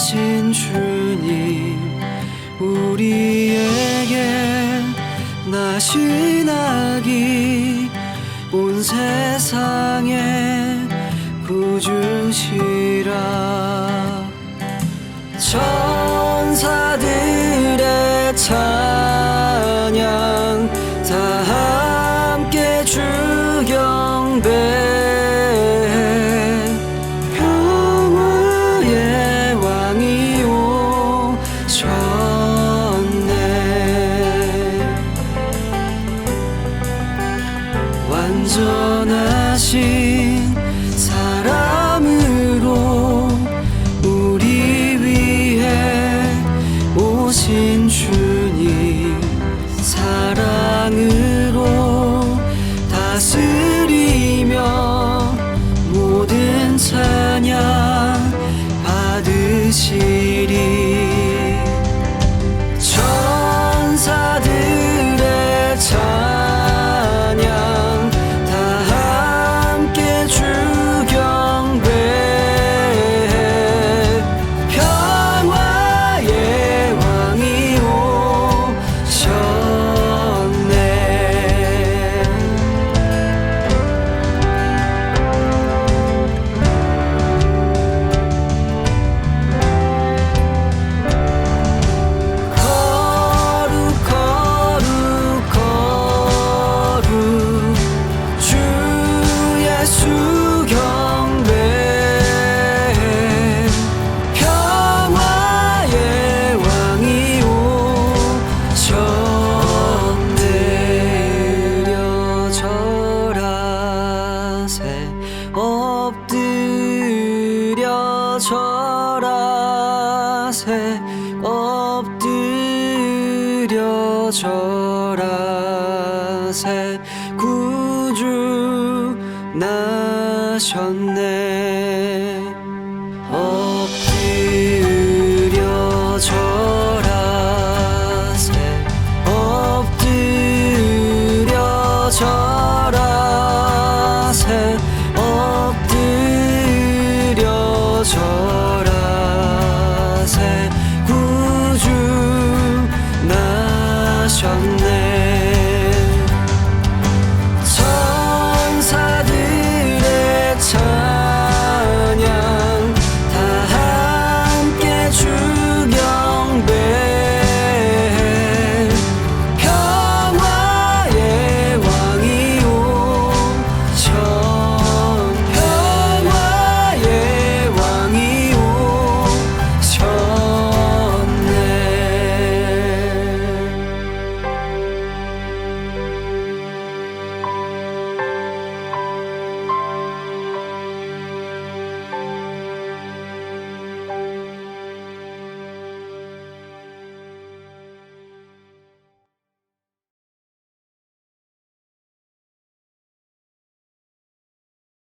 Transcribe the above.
하신 주님 우리에게 나신하기 온 세상에 구주시라. 천사들의 찬 완전하신 사람으로 우리 위해 오신 주님 사랑으로 다스리며 모든 찬양 받으시리 예수 경배. 평화의 왕이 오셨네 나셨네. 엎드려져라세 엎드려 절